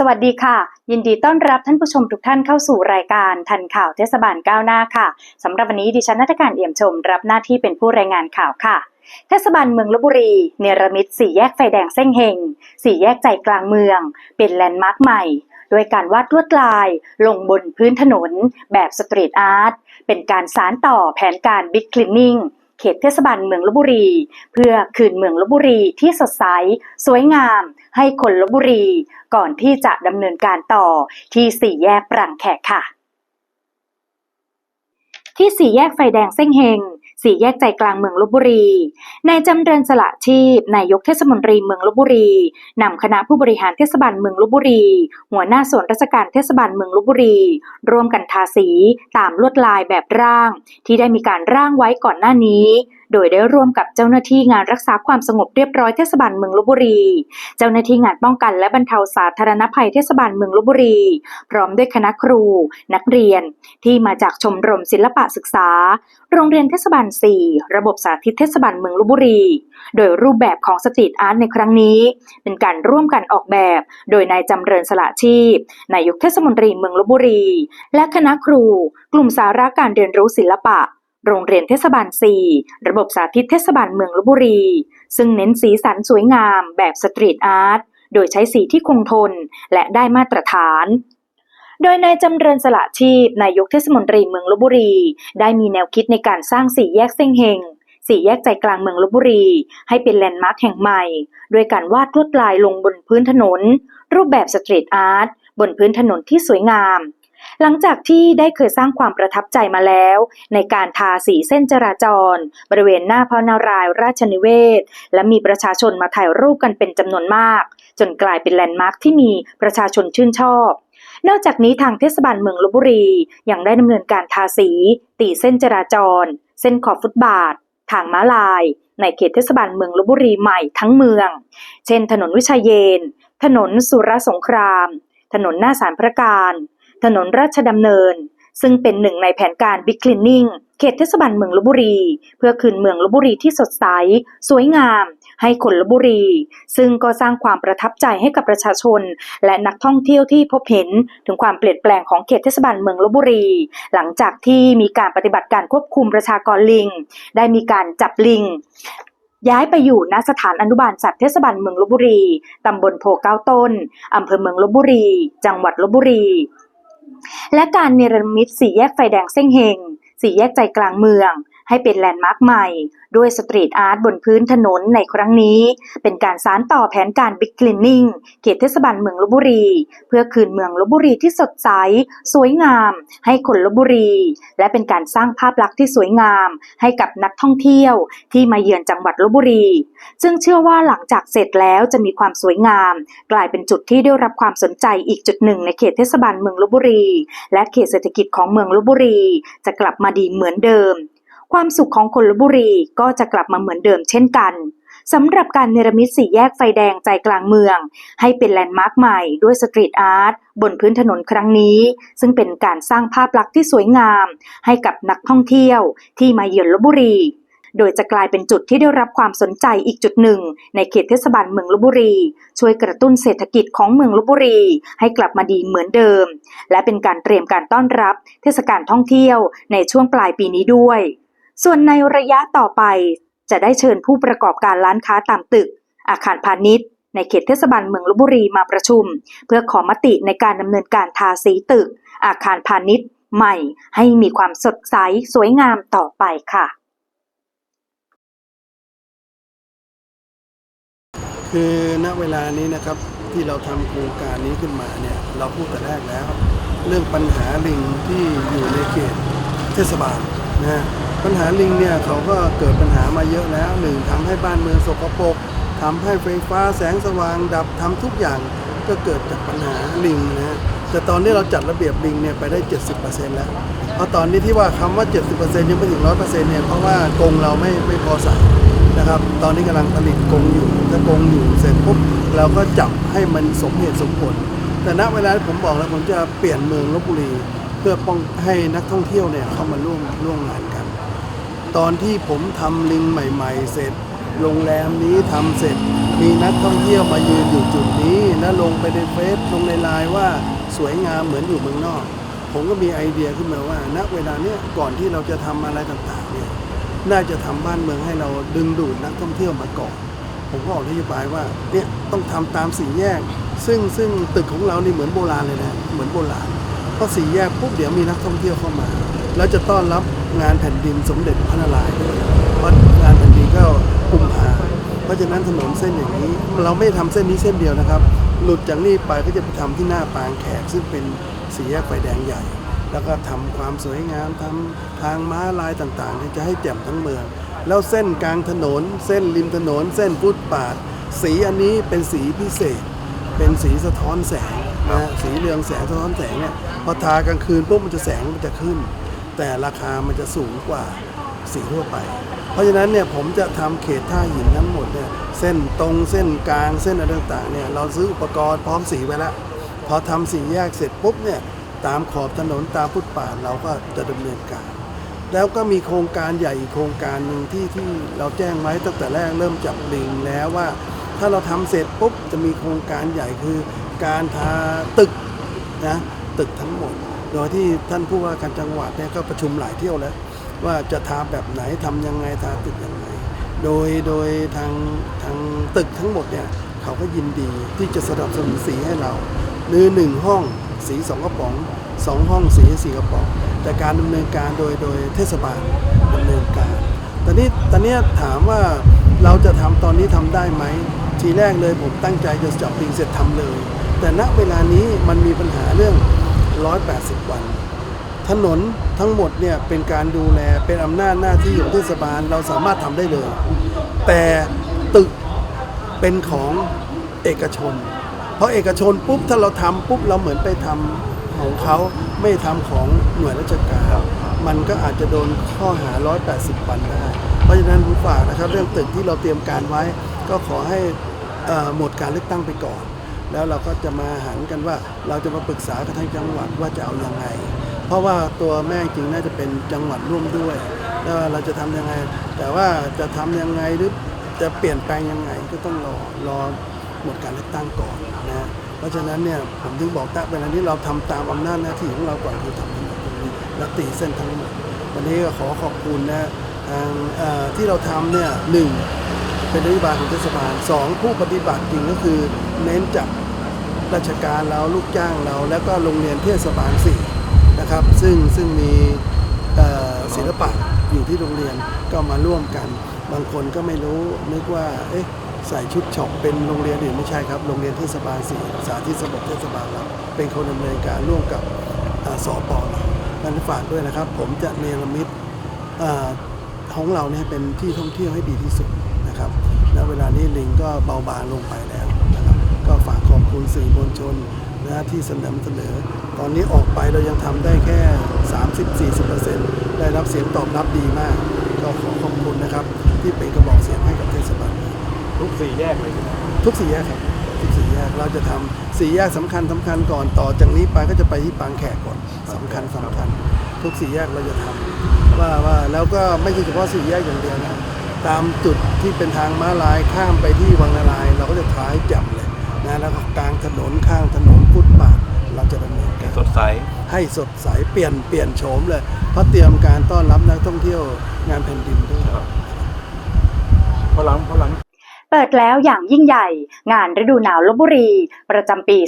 สวัสดีค่ะ ยินดีต้อนรับท่านผู้ชมทุกท่านเข้าสู่รายการทันข่าวเทศบาลก้าวหน้าค่ะสำหรับวันนี้ดิฉันนัทการเอี่ยมชม รับหน้าที่เป็นผู้รายงานข่าวค่ะเทศบาลเมืองลบบุรี เนรมิตสี่แยกไฟแดงเส้งเฮงสี่แยกใจกลางเมือง เป็นแลนด์มาร์คใหม่โดยการวาดลวดลายลงบนพื้นถนน แบบสตรีทอาร์ตเป็นการสานต่อแผนการบิ๊กคลีนนิ่ง เขตเทศบาลเมืองลบบุรี เพื่อคืนเมืองลบบุรีที่สดใส สวยงาม ให้คนลบบุรี ก่อนที่จะดำเนินการต่อที่สี่แยกปรังแขกค่ะ ที่สี่แยกไฟแดงเส้งเฮง สี่แยกใจกลางเมืองลบบุรี นายจำเริญสละชีพ นายกเทศมนตรีเมืองลบบุรี นำคณะผู้บริหารเทศบาลเมืองลบบุรี หัวหน้าส่วนราชการเทศบาลเมืองลบบุรี ร่วมกันทาสีตามลวดลายแบบร่าง ที่ได้มีการร่างไว้ก่อนหน้านี้ โดยได้ร่วมกับเจ้าหน้าที่งานรักษาความสงบเรียบร้อยเทศบาลเมืองลบบุรี เจ้าหน้าที่งานป้องกันและบรรเทาสาธารณภัยเทศบาลเมืองลบบุรี พร้อมด้วยคณะครู นักเรียน ที่มาจากชมรมศิลปะศึกษา โรงเรียนเทศบาล 4 ระบบสาธิตเทศบาลเมืองลบบุรี โดยรูปแบบของสตรีทอาร์ตในครั้งนี้ เป็นการร่วมกันออกแบบ โดยนายจำเริญสละชีพนายกเทศมนตรีเมืองลบบุรี และคณะครู กลุ่มสาระการเรียนรู้ศิลปะ โรงเรียนเทศบาล 4 ระบบสาธิตเทศบาลเมืองลบบุรี ซึ่งเน้นสีสันสวยงามแบบสตรีทอาร์ต โดยใช้สีที่คงทนและได้มาตรฐานโดยนายจำเริญสละชีพนายกเทศมนตรีเมืองลบบุรี ได้มีแนวคิดในการสร้างสี่แยกเส้งเฮงสี่แยกใจกลางเมืองลบบุรี ให้เป็นแลนด์มาร์คแห่งใหม่โดยการวาดลวดลายลงบนพื้นถนน รูปแบบสตรีทอาร์ตบนพื้นถนนที่สวยงาม หลังจากที่ได้เคยสร้างความประทับใจมาแล้ว ในการทาสีเส้นจราจร บริเวณหน้าพระนารายราชนิเวศ และมีประชาชนมาถ่ายรูปกันเป็นจำนวนมาก จนกลายเป็นแลนด์มาร์คที่มีประชาชนชื่นชอบนอกจากนี้ทางเทศบาลเมืองลบบุรี ยังได้ดำเนินการทาสี ตีเส้นจราจร เส้นขอบฟุตบาท ทางม้าลาย ในเขตเทศบาลเมืองลบบุรีใหม่ทั้งเมือง เช่น ถนนวิชัยเยน ถนนสุรสงคราม ถนนหน้าสารพระการ ถนนราชดำเนิน ซึ่งเป็นหนึ่งในแผนการบิ๊กคลีนนิ่งเขตเทศบาลเมืองลบบุรี เพื่อคืนเมืองลบบุรีที่สดใส สวยงาม ให้คนลบบุรี ซึ่งก็สร้างความประทับใจให้กับประชาชน และนักท่องเที่ยวที่พบเห็นถึงความเปลี่ยนแปลงของเขตเทศบาลเมืองลบบุรี หลังจากที่มีการปฏิบัติการควบคุมประชากรลิง ได้มีการจับลิงย้ายไปอยู่ณสถานอนุบาลสัตว์เทศบาลเมืองลบบุรี ตำบลโพเก้าต้น อำเภอเมืองลบบุรี จังหวัดลบบุรี และการเนรมิตสี่แยกไฟแดงเส้งเฮงสี่แยกใจกลางเมือง ให้เป็นแลนด์มาร์คใหม่ ด้วยสตรีทอาร์ตบนพื้นถนนในครั้งนี้ เป็นการสานต่อแผนการบิ๊กคลีนนิ่งเขตเทศบาลเมืองลบบุรี เพื่อคืนเมืองลบบุรีที่สดใส สวยงาม ให้คนลบบุรี และเป็นการสร้างภาพลักษณ์ที่สวยงาม ให้กับนักท่องเที่ยว ที่มาเยือนจังหวัดลบบุรี ซึ่งเชื่อว่าหลังจากเสร็จแล้วจะมีความสวยงาม กลายเป็นจุดที่ได้รับความสนใจอีกจุดหนึ่งในเขตเทศบาลเมืองลบบุรี และเขตเศรษฐกิจของเมืองลบบุรี จะกลับมาดีเหมือนเดิม ความสุขของคนลบบุรีก็จะกลับมาเหมือนเดิมเช่นกันสำหรับการเนรมิตสี่แยกไฟแดงใจกลางเมือง ให้เป็นแลนด์มาร์คใหม่ด้วยสตรีทอาร์ตบนพื้นถนนครั้งนี้ ซึ่งเป็นการสร้างภาพลักษณ์ที่สวยงาม ให้กับนักท่องเที่ยวที่มาเยือนลบบุรี โดยจะกลายเป็นจุดที่ได้รับความสนใจอีกจุดหนึ่ง ในเขตเทศบาลเมืองลบบุรี ช่วยกระตุ้นเศรษฐกิจของเมืองลบบุรี ให้กลับมาดีเหมือนเดิม และเป็นการเตรียมการต้อนรับ เทศกาลท่องเที่ยวในช่วงปลายปีนี้ด้วย ส่วนในระยะต่อไปจะได้เชิญผู้ประกอบการร้านค้าตามตึก อาคารพาณิชย์ ในเขตเทศบาลเมืองลบบุรีมาประชุม เพื่อขอมติในการดำเนินการทาสีตึก อาคารพาณิชย์ ใหม่ให้มีความสดใสสวยงามต่อไปค่ะ คือณเวลานี้นะครับที่เราทำโครงการนี้ขึ้นมาเนี่ยเราพูดแต่แรกแล้ว เรื่องปัญหาลิงที่อยู่ในเขตเทศบาลนะฮะ ปัญหาลิงเนี่ยเขาก็เกิดปัญหามาเยอะแล้วหนึ่งทำให้บ้านเมืองสกปรกทำให้ไฟฟ้าแสงสว่างดับทำทุกอย่างก็เกิดจากปัญหาลิงนะแต่ตอนนี้เราจัดระเบียบลิงเนี่ยไปได้ 70%แล้วเพราะตอนนี้ที่ว่าคำว่า 70%ยังไม่ถึง 100%เนี่ยเพราะว่ากรงเราไม่ไม่พอใส่นะครับตอนนี้กำลังผลิตกรงอยู่ถ้ากรงอยู่เสร็จปุ๊บเราก็จับให้มันสมเหตุสมผล แต่ณเวลาที่ผมบอกแล้วผมจะเปลี่ยนเมืองลบบุรี เพื่อป้องให้นักท่องเที่ยวเนี่ยเข้ามาร่วมร่วมงานกัน ตอนที่ผมทำลิงใหม่ ๆ เสร็จ โรงแรมนี้ทำเสร็จ มีนักท่องเที่ยวมายืนอยู่จุดนี้ แล้วลงไปในเฟซลงในไลน์ว่าสวยงามเหมือนอยู่เมืองนอก ผมก็มีไอเดียขึ้นมาว่าณเวลาเนี้ยก่อนที่เราจะทำอะไรต่างๆเนี่ยน่าจะทำบ้านเมืองให้เราดึงดูดนักท่องเที่ยวมาก่อนผมก็ออกนโยบายว่าเนี่ยต้องทำตามสี่แยก ซึ่งซึ่งตึกของเรานี่เหมือนโบราณเลยนะเหมือนโบราณเพราะสี่แยกปุ๊บเดี๋ยวมีนักท่องเที่ยวเข้ามา แล้วจะต้อนรับ งานแผ่นดินสมเด็จพระนารายณ์เพราะงานแผ่นดินก็กุมภาเพราะฉะนั้นถนนเส้นอย่างนี้ เราไม่ทำเส้นนี้เส้นเดียวนะครับ หลุดจากนี่ไปก็จะไปทำที่หน้าปางแขกซึ่งเป็นสี่แยกไฟแดงใหญ่ แล้วก็ทำความสวยงามทำทางม้าลายต่างๆที่จะให้แจ่มทั้งเมือง แล้วเส้นกลางถนน เส้นริมถนน เส้นฟุตปาด สีอันนี้เป็นสีพิเศษ เป็นสีสะท้อนแสงนะฮะสีเรืองแสงสะท้อนแสงเนี่ยพอทากลางคืนปุ๊บมันจะแสงมันจะขึ้น แต่ราคามันจะสูงกว่าสีทั่วไป เพราะฉะนั้นเนี่ยผมจะทำเขตท่าหินทั้งหมดเนี่ยเส้นตรงเส้นกลางเส้นอะไรต่างๆเนี่ยเราซื้ออุปกรณ์พร้อมสีไว้แล้วพอทำสีแยกเสร็จปุ๊บเนี่ยตามขอบถนนตามฟุตปาเราก็จะดำเนินการ แล้วก็มีโครงการใหญ่อีกโครงการหนึ่งที่ที่เราแจ้งไว้ตั้งแต่แรกเริ่มจับลิงแล้วว่า ถ้าเราทำเสร็จปุ๊บจะมีโครงการใหญ่คือ การทาตึกนะตึกทั้งหมด โดยที่ท่านผู้ว่าการจังหวัดเนี่ยก็ประชุมหลายเที่ยวแล้ว ว่าจะทาแบบไหนทำยังไงทาตึกยังไง โดยโดยทางทางตึกทั้งหมดเนี่ยเขาก็ยินดีที่จะสนับสนุนสีให้เราหรือหนึ่งห้องสีสองกระป๋องสองห้องสีสี่กระป๋องแต่การดำเนินการโดยโดยเทศบาลดำเนินการตอนนี้ตอนนี้ถามว่าเราจะทำตอนนี้ทำได้ไหมทีแรกเลยผมตั้งใจจะจับปิงเสร็จทำเลย แต่ณเวลานี้มันมีปัญหาเรื่อง 180 วัน ถนนทั้งหมดเนี่ยเป็นการดูแลเป็นอำนาจหน้าที่ของเทศบาลเราสามารถทำได้เลย แต่ตึกเป็นของเอกชน เพราะเอกชนปุ๊บถ้าเราทำปุ๊บเราเหมือนไปทำของเขาไม่ทำของหน่วยราชการ มันก็อาจจะโดนข้อหา 180 วันได้เพราะฉะนั้นผมฝากนะครับเรื่องตึกที่เราเตรียมการไว้ ก็ขอให้หมดการเลือกตั้งไปก่อน แล้วเราก็จะมาหันกันว่าเราจะมาปรึกษากับทางจังหวัดว่าจะเอายังไง เพราะว่าตัวแม่จริงน่าจะเป็นจังหวัดร่วมด้วยแล้วเราจะทำยังไง แต่ว่าจะทำยังไงหรือจะเปลี่ยนแปลงยังไงก็ต้องรอรอหมดการเลือกตั้งก่อนนะเพราะฉะนั้นเนี่ยผมถึงบอกตั้งเวลานี้เราทำตามอำนาจหน้าที่ของเราก่อนคือทำทั้งหมดตรงนี้และตีเส้นทั้งหมดวันนี้ก็ขอขอบคุณนะทางที่เราทำเนี่ยหนึ่ง เป็นนโยบายของเทศบาลสองผู้ปฏิบัติจริงก็คือเน้นจากราชการเราลูกจ้างเรา แล้วก็โรงเรียนเทศบาลสี่นะครับ ซึ่งซึ่งมีศิลปะอยู่ที่โรงเรียนก็มาร่วมกัน บางคนก็ไม่รู้นึกว่าเอ๊ะใส่ชุดช็อปเป็นโรงเรียนอื่นไม่ใช่ครับโรงเรียนเทศบาลสี่สาธิตสมบัติเทศบาลเราเป็นคนดำเนินการร่วมกับอ่าสปเรานั้นฝากด้วยนะครับ ผมจะเนรมิตของเราเนี่ยเป็นที่ท่องเที่ยวให้ดีที่สุด แล้วเวลานี้ลิงก็เบาบางลงไปแล้วนะครับก็ฝากขอบคุณสื่อมวลชนนะที่สนับสนุนตอนนี้ออกไปเรายังทำได้แค่ 30-40%ได้รับเสียงตอบรับดีมาก ก็ขอขอบคุณนะครับ ที่เป็นกระบอกเสียงให้กับเทศบาลทุกสี่แยกเลยใช่ไหมทุกสี่แยกครับทุกสี่แยกเราจะทำสี่แยกสำคัญสำคัญก่อนต่อจากนี้ไปก็จะไปที่ปางแขกก่อนสำคัญสำคัญ ทุกสี่แยกเราจะทำว่าว่าแล้วก็ไม่ใช่เฉพาะสี่แยกอย่างเดียวนะ ตามจุดที่เป็นทางม้าลายข้ามไปที่วังนารายณ์เราก็จะท้ายจับเลยนะแล้วก็กลางถนนข้างถนนฟุตบาทเราจะดำเนินการสดใส ให้สดใสเปลี่ยนเปลี่ยนโฉมเลย เพราะเตรียมการต้อนรับนักท่องเที่ยวงานแผ่นดินด้วยครับพอหลังพอหลังเปิดแล้วอย่างยิ่งใหญ่ งานฤดูหนาวลบบุรี ประจำปี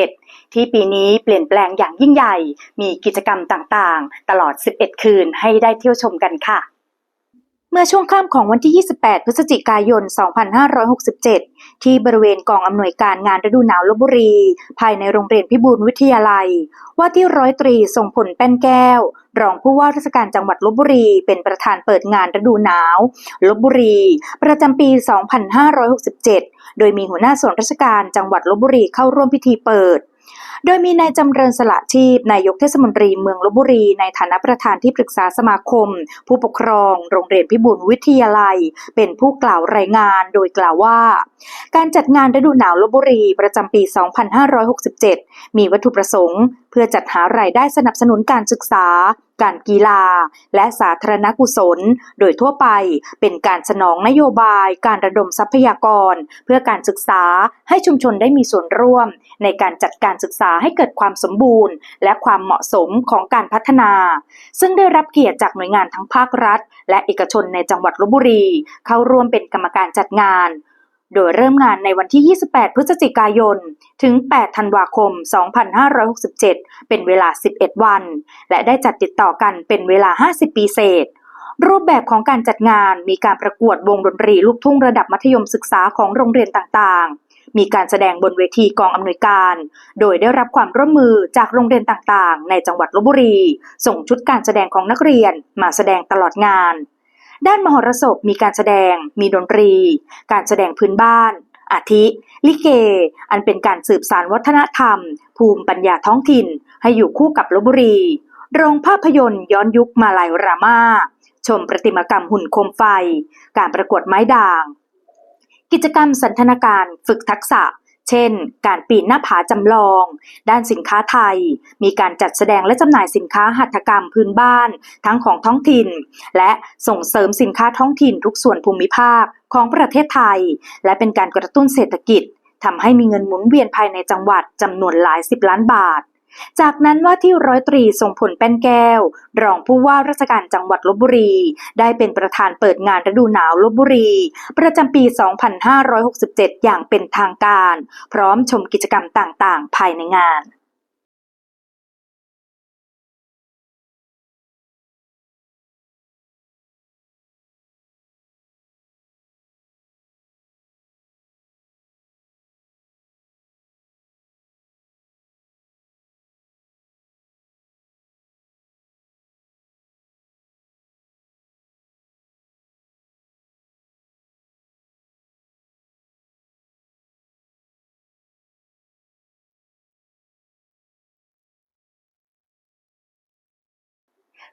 2567 ที่ปีนี้เปลี่ยนแปลงอย่างยิ่งใหญ่ มีกิจกรรมต่างๆ ตลอด 11 คืนให้ได้เที่ยวชมกันค่ะ เมื่อช่วงค่ำของวันที่ 28 พฤศจิกายน 2567 ที่บริเวณกองอำนวยการงานฤดูหนาวลบบุรี ภายในโรงเรียนพิบูลวิทยาลัย ว่าที่ร้อยตรีทรงผลแป้นแก้ว รองผู้ว่าราชการจังหวัดลบบุรี เป็นประธานเปิดงานฤดูหนาวลบบุรี ประจำปี 2567 โดยมีหัวหน้าส่วนราชการจังหวัดลบบุรีเข้าร่วมพิธีเปิด โดยมีนายจำเริญสละชีพนายกเทศมนตรีเมืองลบบุรี ในฐานะประธานที่ปรึกษาสมาคม ผู้ปกครอง โรงเรียนพิบูลวิทยาลัย เป็นผู้กล่าวรายงานโดยกล่าวว่า การจัดงานฤดูหนาวลบบุรีประจำปี 2567 มีวัตถุประสงค์ เพื่อจัดหารายได้สนับสนุนการศึกษาการกีฬาและสาธารณกุศล โดยทั่วไปเป็นการสนองนโยบายการระดมทรัพยากร เพื่อการศึกษาให้ชุมชนได้มีส่วนร่วม ในการจัดการศึกษาาให้เกิดความสมบูรณ์ และความเหมาะสมของการพัฒนา ซึ่งได้รับเกียรติจากหน่วยงานทั้งภาครัฐ และเอกชนในจังหวัดลบบุรี เข้าร่วมเป็นกรรมการจัดงาน โดยเริ่มงานในวันที่ 28 พฤศจิกายน ถึง 8 ธันวาคม 2567 เป็นเวลา 11 วัน และได้จัดติดต่อกันเป็นเวลา 50 ปีเศษรูปแบบของการจัดงานมีการประกวดวงดนตรีลูกทุ่งระดับมัธยมศึกษาของโรงเรียนต่างๆ มีการแสดงบนเวทีกองอำนวยการ โดยได้รับความร่วมมือจากโรงเรียนต่างๆ ในจังหวัดลบบุรี ส่งชุดการแสดงของนักเรียนมาแสดงตลอดงาน ด้านมหรสพมีการแสดง มีดนตรี การแสดงพื้นบ้าน อาทิ ลิเก อันเป็นการสืบสานวัฒนธรรม ภูมิปัญญาท้องถิ่น ให้อยู่คู่กับลบบุรี โรงภาพยนตร์ย้อนยุคมาลายรามาชมประติมากรรมหุ่นโคมไฟ การประกวดไม้ด่าง กิจกรรมสันทนาการฝึกทักษะ เช่น การปีนหน้าผาจำลอง ด้านสินค้าไทย มีการจัดแสดงและจำหน่ายสินค้าหัตถกรรมพื้นบ้าน ทั้งของท้องถิ่น และส่งเสริมสินค้าท้องถิ่นทุกส่วนภูมิภาคของประเทศไทย และเป็นการกระตุ้นเศรษฐกิจทำให้มีเงินหมุนเวียนภายในจังหวัดจำนวนหลายสิบล้านบาท จากนั้นว่าที่ร้อยตรีทรงผลแป้นแก้ว รองผู้ว่าราชการจังหวัดลบบุรี ได้เป็นประธานเปิดงานฤดูหนาวลบบุรี ประจำปี 2567 อย่างเป็นทางการ พร้อมชมกิจกรรมต่างๆ ภายในงาน